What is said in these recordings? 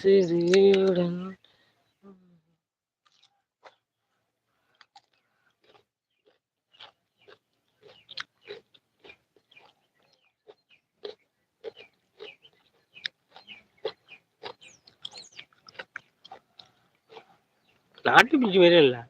സിരിയുടൻ നാട്ടിൽ പിടിച്ചു വരല്ല.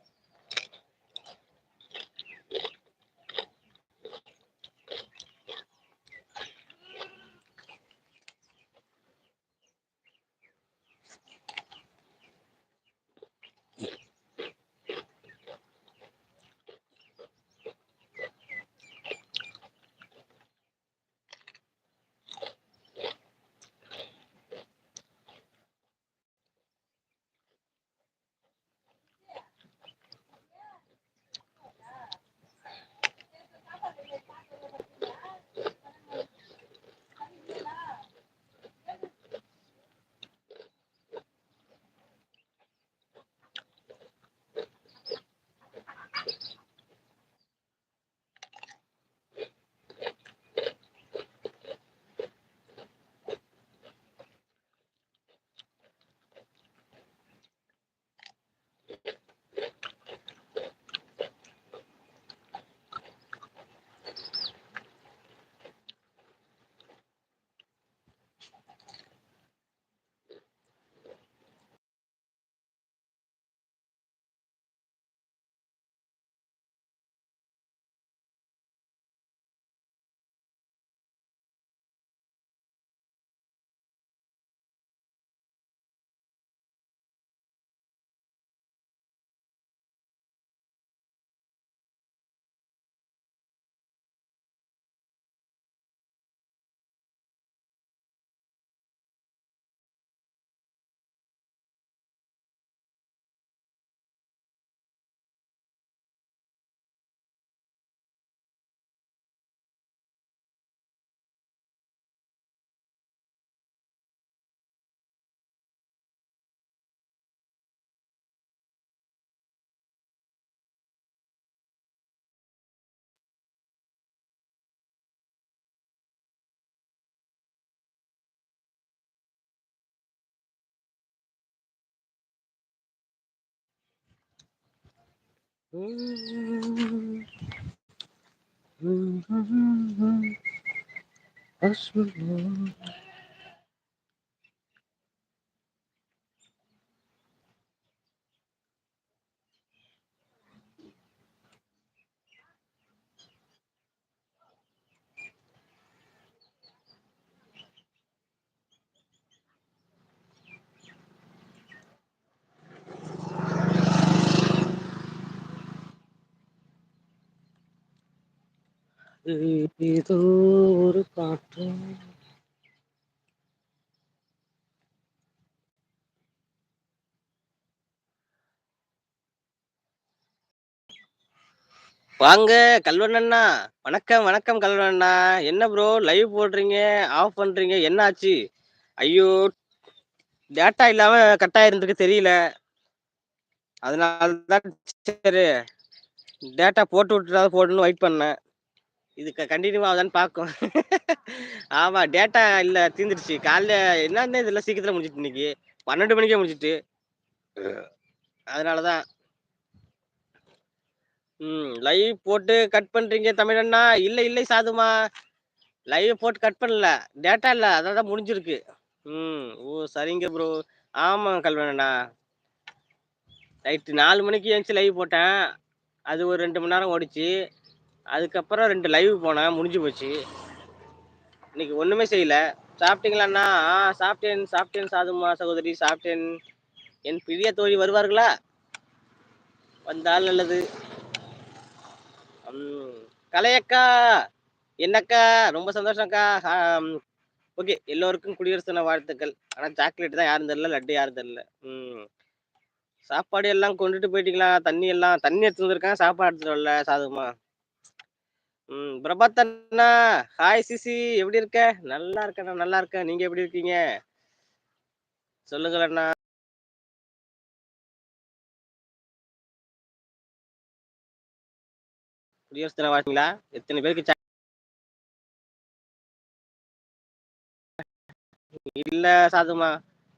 Us with love. ஏதோ ஒரு காற்று வாங்க கல்வண்ணா வணக்கம் வணக்கம் கல்வண்ணா என்ன ப்ரோ லைவ் போடுறீங்க? ஆஃப் பண்றீங்க? என்ன ஆச்சு ஐயோ டேட்டா இல்லாம கட் ஆயிருந்துருக்கு தெரியல. அதனால தான் சரி டேட்டா போட்டு விட்டுறாத போடணும்னு வெயிட் பண்ணேன். இது கண்டினியூ ஆகுதான்னு பார்க்கும் ஆமா டேட்டா இல்ல தீந்துருச்சு காலைல என்ன இதெல்லாம் சீக்கிரத்துல முடிஞ்சிட்டு இன்னைக்கு. பன்னெண்டு மணிக்கே முடிஞ்சிட்டு அதனாலதான் ம் லைவ் போட்டு கட் பண்றீங்க தமிழண்ணா இல்ல இல்லை சாதுமா. லைவ் போட்டு கட் பண்ணல. டேட்டா இல்ல அதான் முடிஞ்சிருக்கு. ம் ஓ சரிங்க ப்ரோ ஆமா கல்வனண்ணா ரைட்டு நாலு மணிக்கு எழுந்துச்சு லைவ் போட்டேன். அது ஒரு ரெண்டு மணி நேரம் ஓடிச்சு. அதுக்கப்புறம் ரெண்டு லைவ் போனேன் முடிஞ்சு போச்சு. இன்னைக்கு ஒன்றுமே செய்யலை. சாப்பிட்டீங்களாண்ணா? சாப்பிட்டேன் சாப்பிட்டேன் சாதுமா சகோதரி சாப்பிட்டேன். என் பிரிய தோழி வருவார்களா? வந்தால் நல்லது. ம், கலையக்கா என்னக்கா? ரொம்ப சந்தோஷம்க்கா. ஓகே எல்லோருக்கும் குடியரசு தின வாழ்த்துக்கள். ஆனால் சாக்லேட் தான் யாரும் தெரில லட்டு யாரும் தெரில. ம் சாப்பாடு எல்லாம் கொண்டுட்டு போயிட்டீங்களா? தண்ணி எல்லாம் தண்ணி எடுத்து வந்திருக்காங்க சாப்பாடு எடுத்துட்டு வரல சாதுமா. ம் பிரபாத் அண்ணா ஹாய் சிசி. எப்படி இருக்க? நல்லா இருக்கேன் நல்லா இருக்கேன். நீங்க எப்படி இருக்கீங்க? சொல்லுங்கள் அண்ணா குடியரசு தின வாசிங்களா எத்தனை பேருக்கு இல்ல சாதுமா.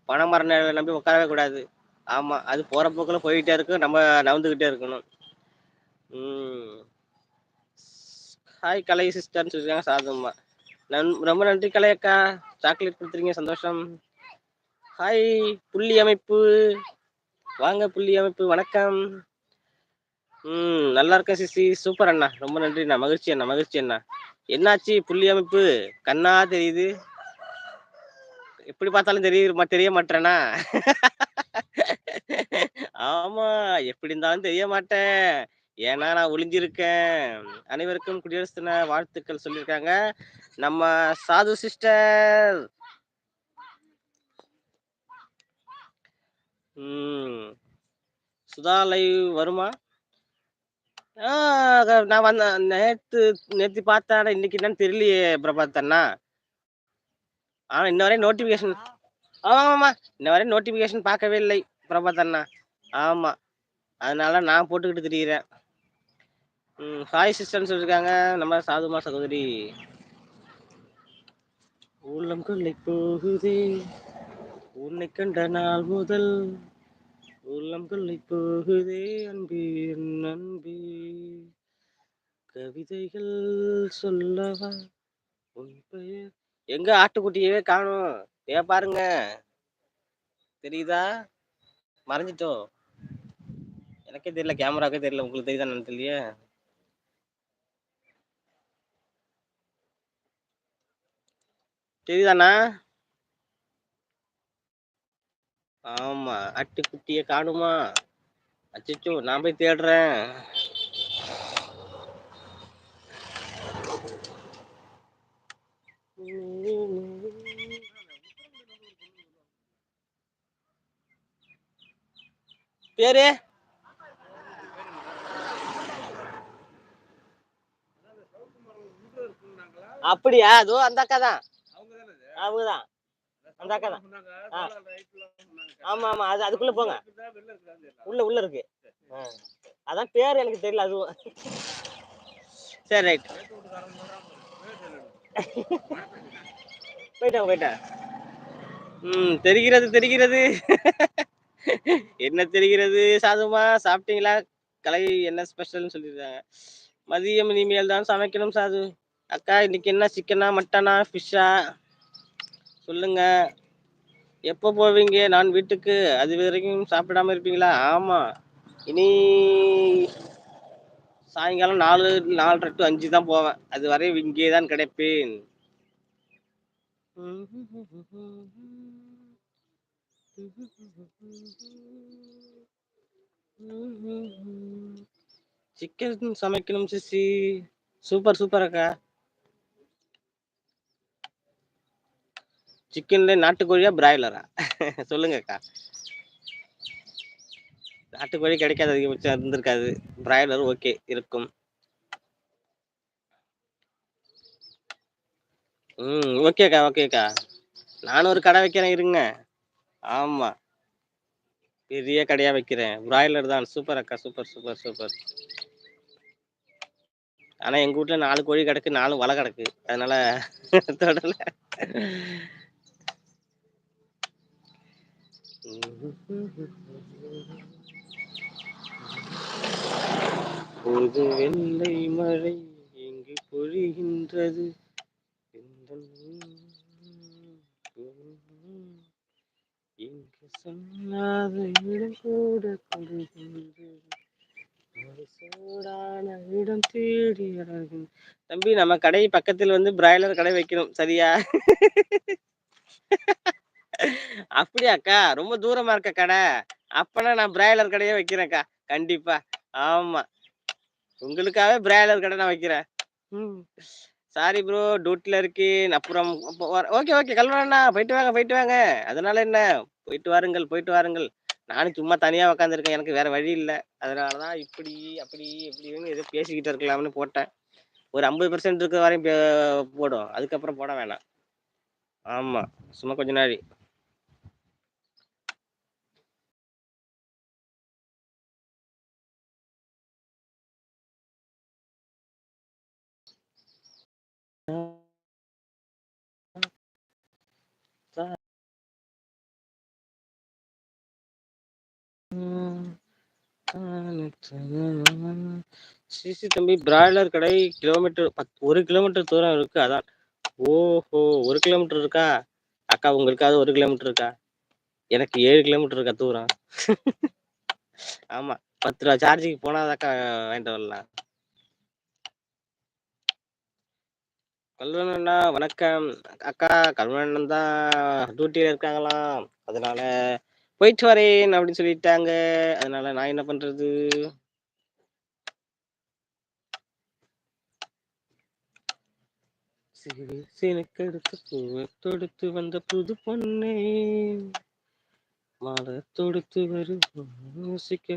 பணமர நிழலை நம்பி உட்காரவே கூடாது. ஆமா அது போற போக்குல போயிட்டே இருக்கும். நம்ம நவந்துகிட்டே இருக்கணும். ம். ஹாய் கலை சிஸ்டர்னு சொல்லிருக்காங்க சாதுமா நன் ரொம்ப நன்றி கலை அக்கா சாக்லேட் கொடுத்துருங்க சந்தோஷம். ஹாய் புள்ளி அமைப்பு. வாங்க புள்ளி அமைப்பு வணக்கம். ம் நல்லா இருக்கேன் சிசி சூப்பர் அண்ணா. ரொம்ப நன்றி அண்ணா. மகிழ்ச்சி அண்ணா மகிழ்ச்சி அண்ணா. என்னாச்சு புள்ளி அமைப்பு? கண்ணா தெரியுது. எப்படி பார்த்தாலும் தெரிய தெரிய மாட்டேனா ஆமா எப்படி இருந்தாலும் தெரிய மாட்டேன். ஏன்னா நான் ஒளிஞ்சிருக்கேன். அனைவருக்கும் குடியரசு தின வாழ்த்துக்கள் சொல்லியிருக்காங்க. நம்ம சாது சிஸ்டர். ம். சுதா லைவ் வருமா? ஆ, நான் வந்த நேத்து நேத்து பார்த்தேன் இன்னைக்கு என்னன்னு தெரியலையே பிரபாத் அண்ணா. ஆனா இன்ன வரையும் நோட்டிபிகேஷன் ஆமா ஆமா இன்ன வரையும் நோட்டிபிகேஷன் பார்க்கவே இல்லை பிரபாத் அண்ணா. ஆமா. அதனால நான் போட்டுக்கிட்டு திரியிறேன். ம் ஹாய் சிஸ்டர்னு சொல்லியிருக்காங்க நம்ம சாதுமா சகோதரி. உள்ளம் கொள்ளை போகுதே. உன்னை கண்ட நாள் முதல் உள்ளம் கொள்ளை போகுதே. அன்பு என் கவிதைகள் சொல்லவா? உன் பெயர். எங்க ஆட்டுக்குட்டியவே காணும். ஏ பாருங்க. தெரியுதா? மறைஞ்சிட்டோம். எனக்கே தெரியல கேமராக்கே தெரியல. உங்களுக்கு தெரியுதா நான் தெரியல தெரியுதாண்ணா? ஆமா ஆட்டுக்குட்டியை காணுமா? அச்சச்சோ நான் போய் தேடுறேன். பேரு? அப்படியா? அதோ அந்த அக்கா தான் அவங்கதான். அந்த அக்கா தான். ஆ. ஆமா ஆமா. அது அதுக்குள்ள போங்க. உள்ள உள்ள இருக்கு. அதான் பேர் எனக்கு தெரியல அதுவும். சரி ரைட். போயிட்டாங்க போயிட்டாங்க. ம் தெரிகிறது தெரிகிறது. என்ன தெரிகிறது? சாதுமா சாப்பிட்டீங்களா? கலை என்ன ஸ்பெஷல்னு சொல்லியிருக்காங்க. மதியம் இனிமேல் தான் சமைக்கணும் சாது. அக்கா இன்னைக்கு என்ன சிக்கனா மட்டனா ஃபிஷ்ஷா சொல்லுங்க. எப்போ போவீங்க? நான் வீட்டுக்கு அது வரைக்கும் சாப்பிடாம இருப்பீங்களா? ஆமா. இனி சாயங்காலம் நாலு நாலரை டு அஞ்சு தான் போவேன். அது வரையும் இங்கே தான் கிடைப்பேன். சிக்கன் சமைக்கணும் சிசி சூப்பர் சூப்பர் அக்கா. சிக்கன்ல நாட்டுக்கோழியா பிராய்லரா? சொல்லுங்க அக்கா நாட்டுக்கோழி கிடைக்காது அதிகபட்சம் இருந்திருக்காது. பிராய்லர் ஓகே இருக்கும். ம் ஓகேக்கா ஓகேக்கா. நானும் ஒரு கடை வைக்கிறேன் இருங்க. ஆமா. பெரிய கடையா வைக்கிறேன். பிராய்லர் தான். சூப்பர் அக்கா சூப்பர் சூப்பர் சூப்பர். ஆனா எங்க வீட்ல நாலு கோழி கிடக்கு நாலு வலை கிடக்கு. அதனால தொடல. பொது வெள்ளை மழை இங்கு பொழிகின்றது. இங்கு சொல்லாத இடம் கூட கொடுகின்றது சூடான இடம் தேடி தம்பி நம்ம கடை பக்கத்தில் வந்து பிராய்லர் கடை வைக்கணும். சரியா? அப்படியாக்கா? ரொம்ப தூரமா இருக்க கடை அப்பனா நான் பிராய்லர் கடையே வைக்கிறேன்க்கா. கண்டிப்பா. ஆமா. உங்களுக்காகவே பிராய்லர் கடை நான் வைக்கிறேன். சாரி ப்ரோ டியூட்டில இருக்கு அப்புறம் ஓகே ஓகே கல்வண்ணா போயிட்டு வாங்க போயிட்டு வாங்க. அதனால என்ன? போயிட்டு வாருங்கள் போயிட்டு வாருங்கள். நானும் சும்மா தனியா உக்காந்துருக்கேன். எனக்கு வேற வழி இல்லை. அதனாலதான் இப்படி அப்படி இப்படின்னு ஏதோ பேசிக்கிட்டு இருக்கலாம்னு போட்டேன். ஒரு ஐம்பது பெர்சென்ட் இருக்கிற வரையும் போடும். அதுக்கப்புறம் போட வேணாம். ஆமா. சும்மா கொஞ்ச நாளி. சிசி தம்பி பிராய்லர் கடை கிலோமீட்டர் பத் ஒரு கிலோமீட்டர் தூரம் இருக்கு அதான். ஓஹோ ஒரு கிலோமீட்டர் இருக்கா? அக்கா உங்களுக்காவது ஒரு கிலோமீட்டர் இருக்கா? எனக்கு ஏழு கிலோமீட்டர் இருக்கா தூரம்? ஆமா. பத்து ரூபா சார்ஜுக்கு போனாதாக்கா வாங்கிட்டு வரலாம். கல்வனண்ணா வணக்கம். அக்கா கல்வனண்ணன் தான் டியூட்டியில் இருக்காங்களாம் அதனால போயிட்டு வரேன் அப்படின்னு சொல்லிட்டாங்க. அதனால நான் என்ன பண்றது? சிறு பூவை தொடுத்து வந்த புது பொண்ணே. மாலை தொடுத்து வரும்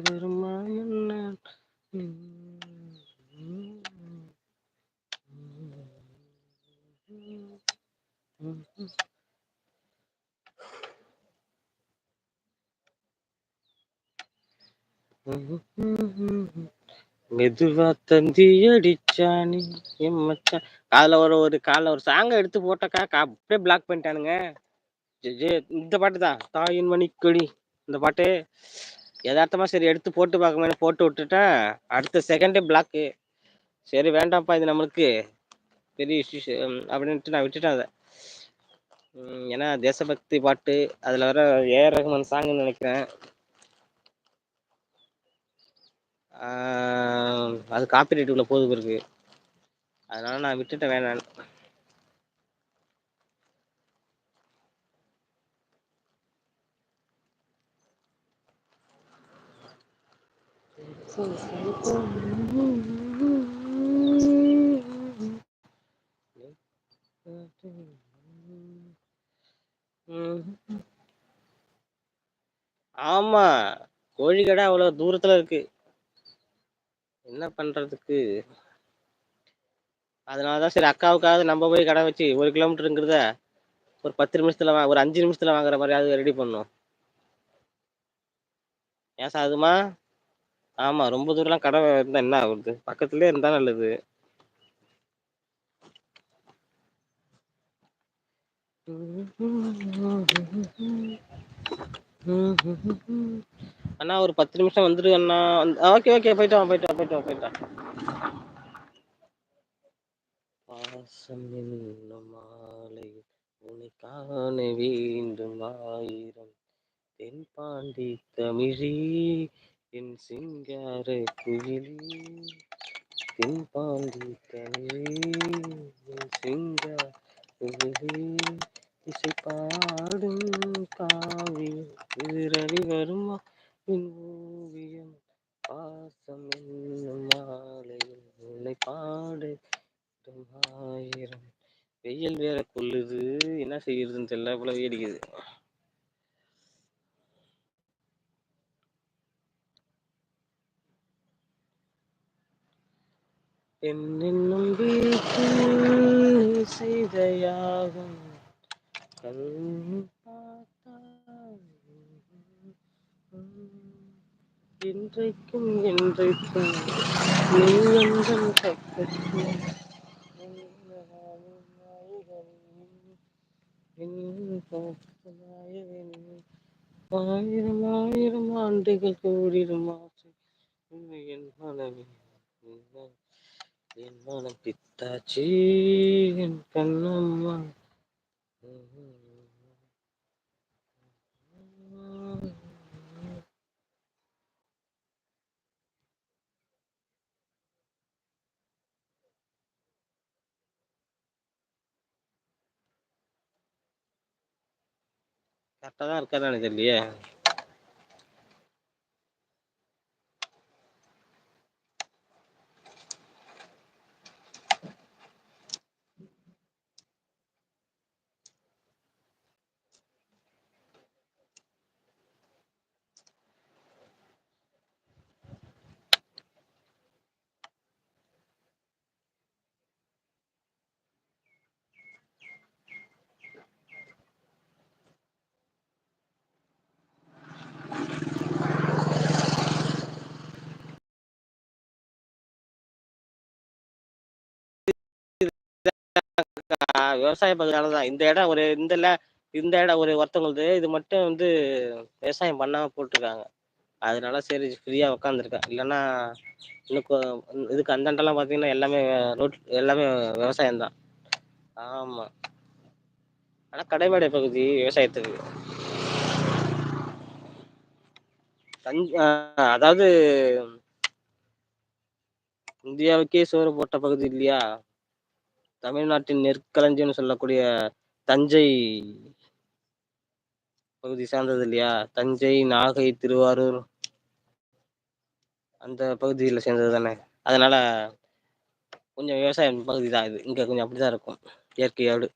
வருமா வரும் மெதுவா தந்தி அடிச்சானி என் மச்சான். காதுல ஒரு ஒரு காலைல ஒரு சாங்க எடுத்து போட்டக்கா கா- அப்படியே பிளாக் பண்ணிட்டானுங்க. ஜே- ஜே, இந்த பாட்டு தான். தாயின் மணிக்கொடி இந்த பாட்டு. யதார்த்தமா சரி எடுத்து போட்டு பார்க்கணும் போட்டு விட்டுட்டேன் அடுத்த செகண்டே பிளாக்கு சரி வேண்டாம்ப்பா இது நம்மளுக்கு. பெரிய இஷ்யூஸ் அப்படின்ட்டு நான் விட்டுட்டேன் அதை. ஏன்னா தேசபக்தி பாட்டு அதில் வர ஏஆர் ரஹ்மான் சாங்னு நினைக்கிறேன். அது அது காப்பிரைட் உள்ள போது இருக்கு அதனால நான் விட்டுட்டேன் வேணாம் ஆமா கோழிக்கடை அவ்வளவு தூரத்துல இருக்கு. என்ன பண்றதுக்கு? அதனாலதான் சரி அக்காவுக்காவது நம்ம போய் கடை வச்சு ஒரு கிலோமீட்டருங்கிறத ஒரு பத்து நிமிஷத்துல வா- ஒரு அஞ்சு நிமிஷத்துல வாங்குற மாதிரியாவது ரெடி பண்ணும் ஏன் சாதுமா? ஆமா ரொம்ப தூரம்லாம் கடை இருந்தா என்ன ஆகுது பக்கத்துலயே இருந்தா நல்லது. அண்ணா ஒரு பத்து நிமிஷம் வந்துரு அண்ணா. ஓகே ஓகே போயிட்டு வா போயிட்டு வா போயிட்டு வா போயிட்டு வா. பாசம் என்னும் மாலையில் உன்னை காண வேண்டும் ஆயிரம். தென் பாண்டி தமிழி என் சிங்கார குயிலி. தென் பாண்டி தமிழி என் சிங்கார குயிலி இசை பாடும் காவியம் விரலி வருமா என் ஓவியம் பாசம் என்னும் மாலையில் உன்னை பாடு ஆயிரம் வெயில் வேற கொல்லுது என்ன செய்யறதுன்னு தெரியல இவ்வளவு வெயில் அடிக்குது என்னென்னும் வீட்டில் செய்த யாகம் கண் பார்த்தால் என்றைக்கும் என்றைக்கும் நீ எந்தன் பக்கத்தில் ஆயிரம் ஆயிரம் ஆண்டுகள் கூடிடும் ஆசை. என் மனமே என் மனம் பித்தாச்சி என் கண்ணம்மா. கரெக்டாக தான் இருக்காரு எனக்கு தெரியலையே. விவசாய பகுதியால தான். இந்த இடம் ஒரு இந்த இல்ல இந்த இடம் ஒரு ஒருத்தவங்களுது இது மட்டும் வந்து விவசாயம் பண்ணாம போட்டிருக்காங்க. அதனால சரி ஃப்ரீயா உக்காந்துருக்கேன். இல்லன்னா இன்னும் இதுக்கு அந்தாண்டல்லாம் பாத்தீங்கன்னா எல்லாமே ரோட் எல்லாமே விவசாயம் தான். ஆமா. ஆனா கடைமடை பகுதி விவசாயத்துக்கு. அதாவது இந்தியாவுக்கே சோறு போட்ட பகுதி இல்லையா? தமிழ்நாட்டின் நெற்களஞ்சியம்னு சொல்லக்கூடிய தஞ்சை பகுதி சார்ந்தது இல்லையா? தஞ்சை நாகை திருவாரூர் அந்த பகுதியில் சேர்ந்தது தானே? அதனால கொஞ்சம் விவசாயம் பகுதி தான் இது. இங்க கொஞ்சம் அப்படித்தான் இருக்கும் இயற்கையோடு.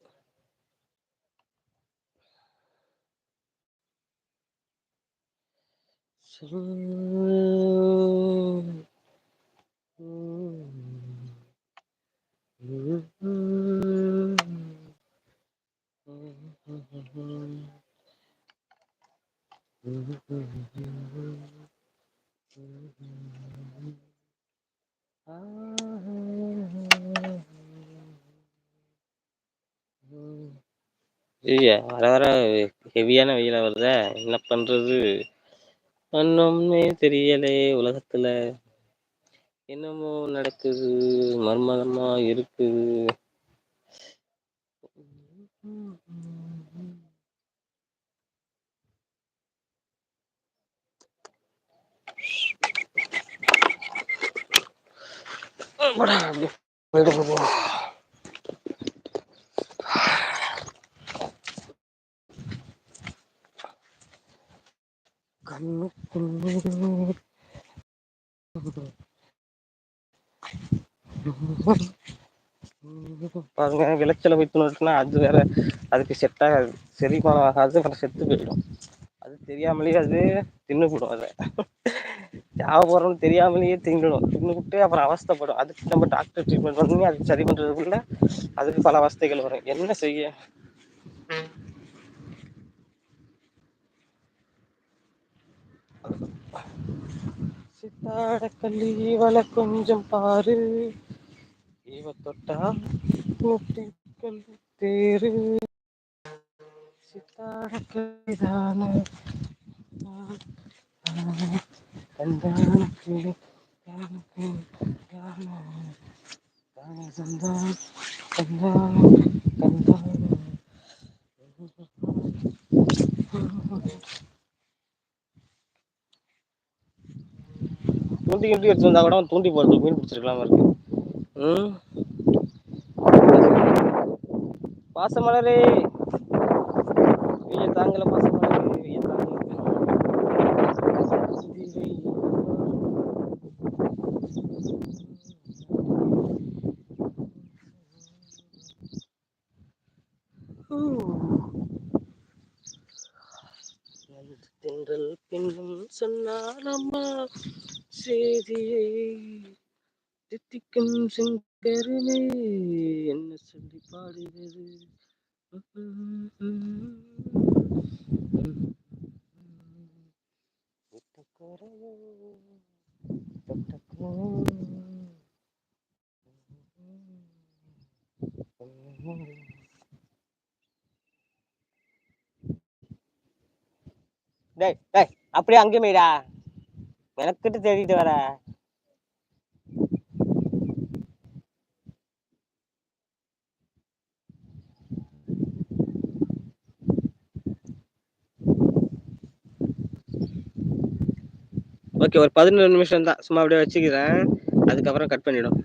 ஐய வர வர ஹெவியான வெயில வருத என்ன பண்றது? ஒன்றுமே தெரியலே உலகத்துல. என்னமோ நடக்குது மர்மகமா இருக்குது. அப்படியே பாருங்க விளைச்சல போய் அது வேற அதுக்கு செட் ஆகாது. செரிமானம் ஆகாது அப்புறம் செத்து போயிடும். அது தெரியாமலேயே அது தின்னுபிடும் அதை. சாவ போறோம்னு தெரியாமலேயே தின்னுடும். தின்னுபிட்டு அப்புறம் அவஸ்தைப்படும். அதுக்கு நம்ம டாக்டர் ட்ரீட்மெண்ட் பண்ணி அதுக்கு சரி பண்றதுக்குள்ள அதுக்கு பல அவஸ்தைகள் வரும். என்ன செய்ய? சித்தாட கல்லி இவள கொஞ்சம் பாரு. இவ தொட்டா தேரு சித்தாட தூண்டி கிண்டி எடுத்து வந்தா கூட தூண்டி போடுறது மீன் பிடிச்சிருக்கலாம் இருக்கு. ம்? பாசமலரே. வெய்ய தாங்கல பாசமலரே வெய்ய தென்றல் பின்னும் சொன்னால் அம்மா செய்தியை தித்திக்கும் செங்கருமே என்ன சொல்லி பாடுகிறது? டேய் டேய் அப்படியே அங்கே மேடா எனக்கிட்ட தேடிட்டு வர. ஓகே ஒரு பதினொரு நிமிஷம் தான் சும்மா அப்படியே வச்சுக்கிறேன். அதுக்கப்புறம் கட் பண்ணிடும்.